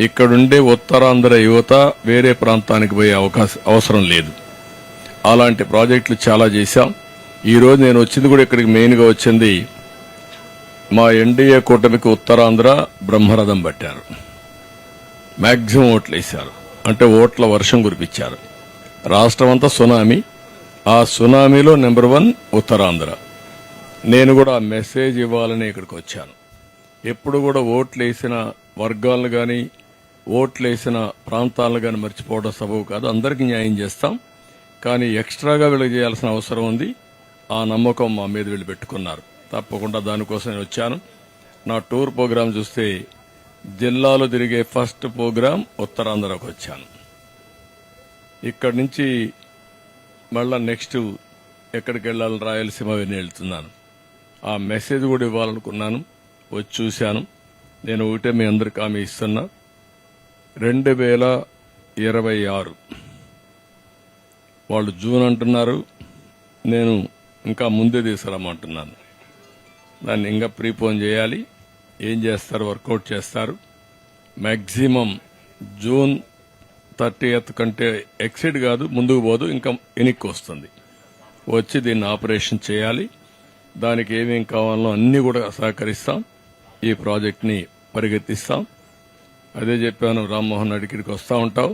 ఇక్కడుండే ఉత్తరాంధ్ర యువత వేరే ప్రాంతానికి పోయే అవకాశం అవసరం లేదు. అలాంటి ప్రాజెక్టులు చాలా చేశాం. ఈరోజు నేను వచ్చింది కూడా ఇక్కడికి మెయిన్గా వచ్చింది మా ఎన్డీఏ కూటమికి ఉత్తరాంధ్ర బ్రహ్మరథం పట్టారు. మ్యాక్సిమం ఓట్లు వేశారు. అంటే ఓట్ల వర్షం కురిపించారు. రాష్ట్రం అంతా సునామీ. ఆ సునామీలో నెంబర్ వన్ ఉత్తరాంధ్ర. నేను కూడా ఆ మెసేజ్ ఇవ్వాలని ఇక్కడికి వచ్చాను. ఎప్పుడు కూడా ఓట్లు వేసిన వర్గాలను కానీ ఓట్లు వేసిన ప్రాంతాలను కానీ మర్చిపోవడం సబబు కాదు. అందరికీ న్యాయం చేస్తాం. కానీ ఎక్స్ట్రాగా వీళ్ళకి చేయాల్సిన అవసరం ఉంది. ఆ నమ్మకం మా మీద వీళ్ళు పెట్టుకున్నారు. తప్పకుండా దానికోసం నేను వచ్చాను. నా టూర్ ప్రోగ్రాం చూస్తే జిల్లాలో తిరిగే ఫస్ట్ ప్రోగ్రాం ఉత్తరాంధ్రకు వచ్చాను. ఇక్కడి నుంచి మళ్ళా నెక్స్ట్ ఎక్కడికి వెళ్ళాలని రాయలసీమ వెళ్ళి వెళ్తున్నాను. ఆ మెసేజ్ కూడా ఇవ్వాలనుకున్నాను. వచ్చి చూశాను. నేను ఒకటే మీ అందరికి ఆమె ఇస్తున్నా. రెండు వేల ఇరవై ఆరు. వాళ్ళు జూన్ అంటున్నారు నేను ఇంకా ముందే తీసుకురమ్మంటున్నాను. దాన్ని ఇంకా ప్రీపోన్ చేయాలి. ఏం చేస్తారు వర్కౌట్ చేస్తారు. మ్యాక్సిమం జూన్ థర్టీ కంటే ఎక్సిడ్ కాదు ముందుకు పోదు ఇంకా ఎనిక్కి వస్తుంది. వచ్చి దీన్ని ఆపరేషన్ చేయాలి. దానికి ఏమేం కావాలో అన్నీ కూడా సహకరిస్తాం. ఈ ప్రాజెక్ట్ని పరిగెత్తిస్తాం. అదే చెప్పాను రామ్మోహన్ రెడ్డికి వస్తూ ఉంటావు.